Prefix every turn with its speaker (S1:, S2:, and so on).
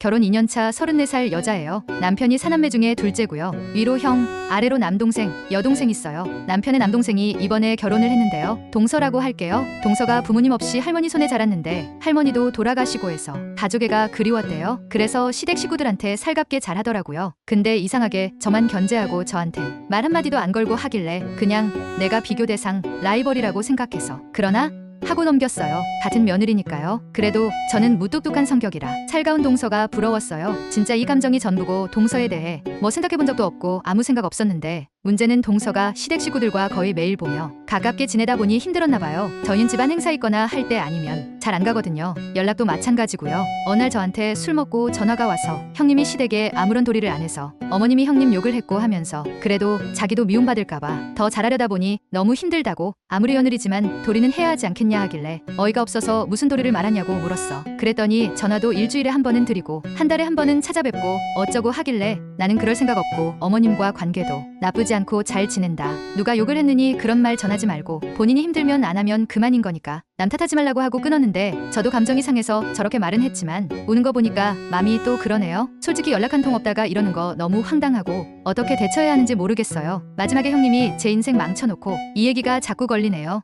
S1: 결혼 2년차 34살 여자예요. 남편이 사남매 중에 둘째고요. 위로 형, 아래로 남동생, 여동생 있어요. 남편의 남동생이 이번에 결혼을 했는데요. 동서라고 할게요. 동서가 부모님 없이 할머니 손에 자랐는데 할머니도 돌아가시고 해서 가족애가 그리웠대요. 그래서 시댁 식구들한테 살갑게 잘하더라고요. 근데 이상하게 저만 견제하고 저한텐 말 한마디도 안 걸고 하길래 그냥 내가 비교 대상 라이벌이라고 생각해서 그러나 하고 넘겼어요. 같은 며느리니까요. 그래도 저는 무뚝뚝한 성격이라 살가운 동서가 부러웠어요. 진짜 이 감정이 전부고 동서에 대해 뭐 생각해 본 적도 없고 아무 생각 없었는데 문제는 동서가 시댁 식구들과 거의 매일 보며 가깝게 지내다 보니 힘들었나 봐요. 저희는 집안 행사 있거나 할 때 아니면 잘 안 가거든요. 연락도 마찬가지고요. 어느 날 저한테 술 먹고 전화가 와서 형님이 시댁에 아무런 도리를 안 해서 어머님이 형님 욕을 했고 하면서 그래도 자기도 미움받을까봐 더 잘하려다 보니 너무 힘들다고 아무리 며느리지만 도리는 해야 하지 않겠냐 하길래 어이가 없어서 무슨 도리를 말하냐고 물었어. 그랬더니 전화도 일주일에 한 번은 드리고 한 달에 한 번은 찾아뵙고 어쩌고 하길래 나는 그럴 생각 없고 어머님과 관계도 나쁘지 않고 잘 지낸다. 누가 욕을 했느니 그런 말 전하지 말고 본인이 힘들면 안 하면 그만인 거니까 남 탓하지 말라고 하고 끊었는데 저도 감정이 상해서 저렇게 말은 했지만 우는 거 보니까 맘이 또 그러네요. 솔직히 연락 한 통 없다가 이러는 거 너무 황당하고 어떻게 대처해야 하는지 모르겠어요. 마지막에 형님이 제 인생 망쳐놓고 이 얘기가 자꾸 걸리네요.